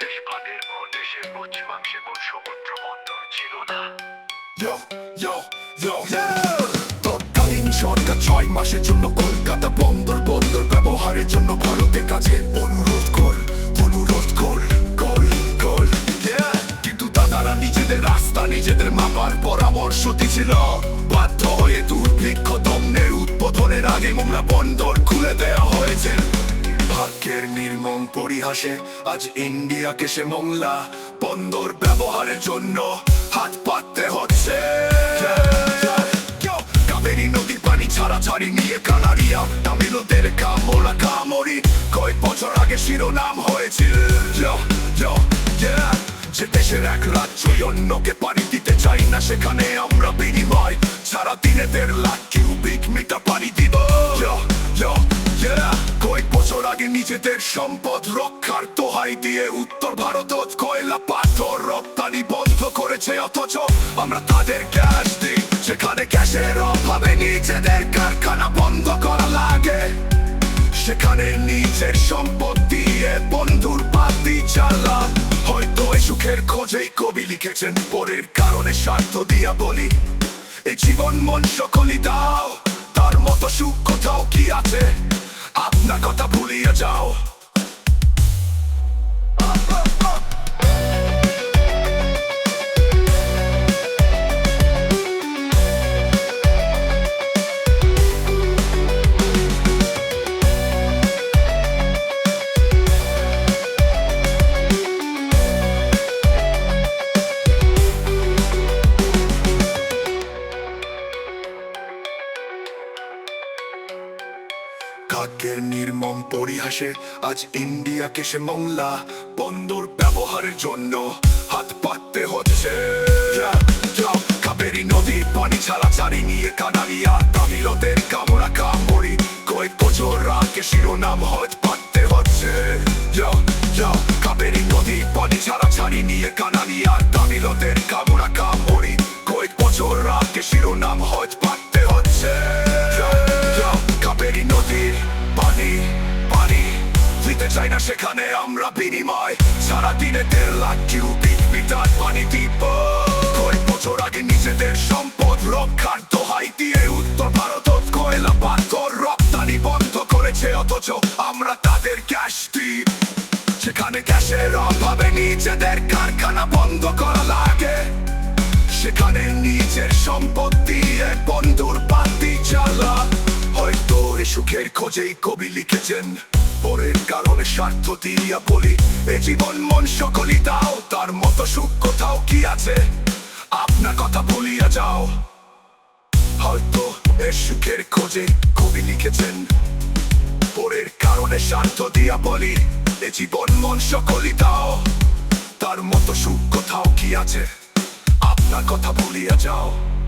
দেশপাদের মহাদেশের পশ্চিমাংশে কোন সমুদ্র বন্দর ছিল না ছয় মাসের জন্য কলকাতা বন্দর বন্দর ব্যবহারের জন্য ভারতের কাছে অনুরোধ কর অনুরোধ কর কর কর কিন্তু দাদারা নিজেদের রাস্তা নিজেদের মাপার পরামর্শ দিছিল বাধ্য হয়ে দুর্ভিক্ষ দমনের উদ্বোধনের আগে মোংলা বন্দর খুলে দেওয়া হয়েছে নির্মম পরিহাসে আজ ইন্ডিয়াকে সে মোংলা বন্দর ব্যবহারের জন্য হাত পাততে হচ্ছে। কাবেরী নদীর পানি ছাড়া ছাড়ি নিয়ে তামিলদের কামড়ি, কয়েক বছর আগে শিরোনাম হয়েছিল! যে দেশের এক রাজ্য অন্যকে পানি দিতে চাই না, সেখানে আমরা বিনিময়। সারা দিনে দেড় লাখ কিউবিক মিটার পানি দিব। আগে নিজেদের সম্পদ রক্ষার দোহাই দিয়ে উত্তর ভারত কয়লা পাথর রপ্তানি বন্ধ করেছে, অথচ আমরা তাদের গ্যাস দিই। সেখানে গ্যাসের অভাবে নিজেদের কারখানা বন্ধ করা লাগে। সেখানে নিজের সম্পদ দিয়ে বন্ধুর পাতি চালা হয়তো এই সুখের খোঁজেই কবি লিখেছেন, পরের কারণে স্বার্থ দিয়া বলি এই জীবন মন সকলই দাও, তার মতো সুখ কোথাও কি আছে? আপনার কথা ভুলিয়ে যাও কাকের নির্মম পরিহাসে আজ ইন্ডিয়াকে সে মংলা বন্দর ব্যবহারের জন্য হাত পাততে হচ্ছে। কাবেরী নদীর পানি ছাড়া ছাড়ি নিয়ে তামিলদের কামড়া কামড়ি। কয়েক বছর আগে শিরোনাম হাত পাততে হচ্ছে। কাবেরী নদীর পানি ছাড়া ছাড়ি নিয়ে তামিলদের কামড়া। শিরোনাম পাততে পানি পানি। দিতে চাই না, সেখানে আমরা বিনিময়। সারা দিনে দেড় লাখ কিউবিক মিটার পানি দিব। কয়েক বছর আগে নিজেদের সম্পদ রক্ষার দোহাই দিয়ে উত্তর ভারত কয়লা পাথর রপ্তানি বন্ধ করেছে, অথচ আমরা তাদের গ্যাস দিই। সেখানে গ্যাসের অভাবে নিজেদের কারখানা বন্ধ করা লাগে। সেখানে নিজের সম্পদ দিয়ে বন্ধুর পাতি চালা সুখের খোঁজেই কবি লিখেছেন। পরের কারণে স্বার্থ দিয়া বলি, এ জীবন মন সকলই দাও, তার মতো সুখ কোথাও কি আছে? আপনার কথা বলিয়া যাও। হয়তো এ সুখের খোঁজে কবি লিখেছেন। পরের কারণে স্বার্থ দিয়া বলি, এ জীবন মন সকলই দাও, তার মতো সুখ কোথাও কি আছে? আপনার কথা বলিয়া যাও।